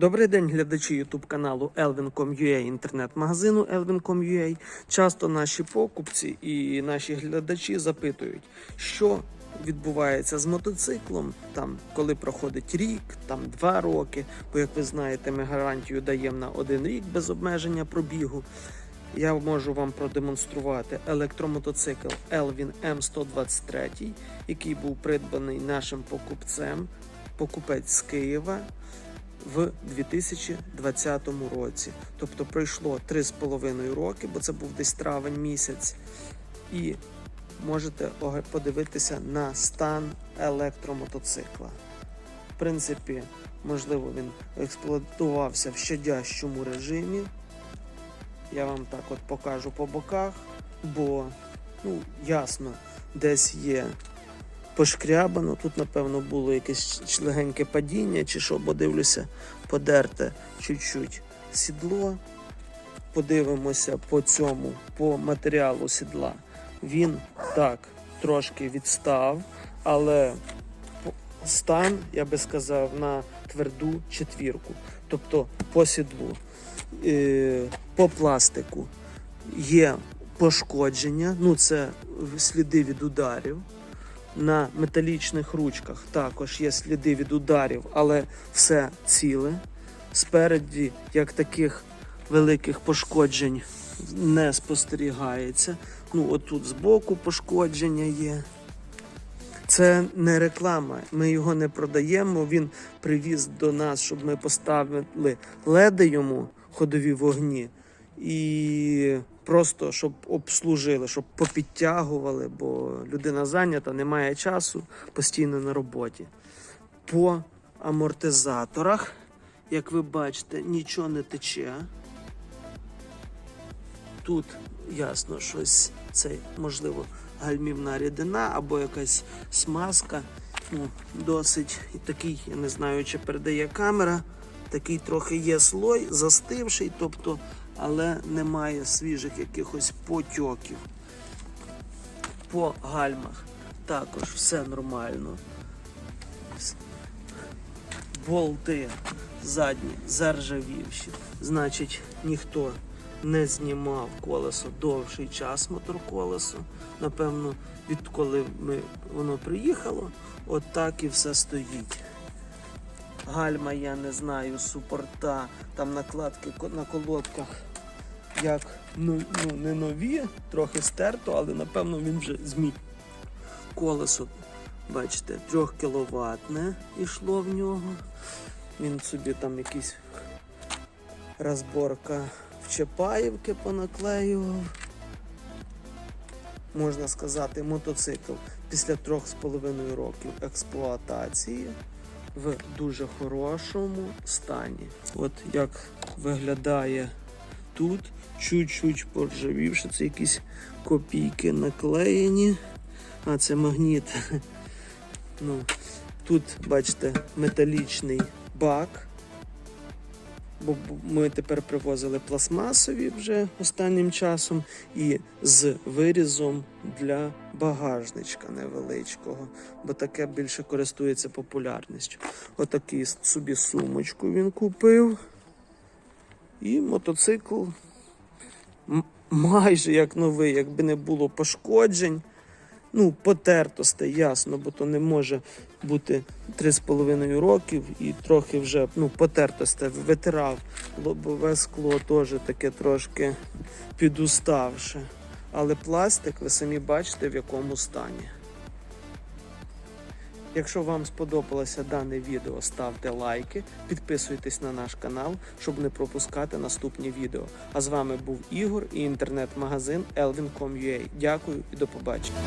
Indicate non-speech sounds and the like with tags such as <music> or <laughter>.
Добрий день, глядачі YouTube каналу Elvin.com.ua, інтернет-магазину Elvin.com.ua. Часто наші покупці і наші глядачі запитують, що відбувається з мотоциклом, там, коли проходить рік, там два роки. Бо, як ви знаєте, ми гарантію даємо на один рік без обмеження пробігу. Я можу вам продемонструвати електромотоцикл Elvin M123, який був придбаний нашим покупцем, покупець з Києва в 2020 році. Тобто пройшло 3,5 роки, бо це був десь травень місяць. І можете подивитися на стан електромотоцикла. В принципі, можливо, він експлуатувався в щадящому режимі. Я вам так от покажу по боках, бо ну, ясно, десь є пошкрябано. Тут, напевно, було якесь легеньке падіння, чи що, бо дивлюся, подерте чуть-чуть сідло. Подивимося по цьому, по матеріалу сідла. Він так трошки відстав, але стан, я би сказав, на тверду четвірку. Тобто по сідлу, е, по пластику є пошкодження, ну це сліди від ударів. На металічних ручках також є сліди від ударів, але все ціле. Спереді, як таких великих пошкоджень, не спостерігається. Ну, отут збоку пошкодження є. Це не реклама. Ми його не продаємо. Він привіз до нас, щоб ми поставили леди йому ходові вогні. І просто щоб обслужили, щоб попідтягували, бо людина зайнята, немає часу, постійно на роботі. По амортизаторах, як ви бачите, нічого не тече. Тут ясно щось, це можливо гальмівна рідина або якась смазка. Ну, досить такий, я не знаю, чи передає камера. Такий трохи є слой, застивший, тобто, але немає свіжих якихось потьоків. По гальмах також все нормально. Болти задні заржавівші. Значить, ніхто не знімав колесо довший час моторколесо. Напевно, відколи ми, воно приїхало, от і все стоїть. Гальма, я не знаю, супорта, там накладки на колодках, як ну, ну, не нові, трохи стерто, але напевно він вже зміг. Колесо, бачите, 3 кіловатне йшло в нього. Він собі там якийсь розборка в Чапаївки понаклеював. Можна сказати, мотоцикл після трьох з половиною років експлуатації в дуже хорошому стані. От як виглядає тут, чуть-чуть поржавівши, це якісь копійки наклеєні. А це магніт. <laughs> Ну, тут, бачите, металічний бак. Бо ми тепер привозили пластмасові вже останнім часом і з вирізом для багажничка невеличкого, бо таке більше користується популярністю. Отакий собі сумочку він купив. І мотоцикл майже як новий, якби не було пошкоджень. Ну, потертостей, ясно, бо то не може бути 3,5 років і трохи вже ну, потертосте витирав. Лобове скло теж таке трошки підуставше. Але пластик, ви самі бачите, в якому стані. Якщо вам сподобалося дане відео, ставте лайки, підписуйтесь на наш канал, щоб не пропускати наступні відео. А з вами був Ігор і інтернет-магазин Elvin.com.ua. Дякую і до побачення.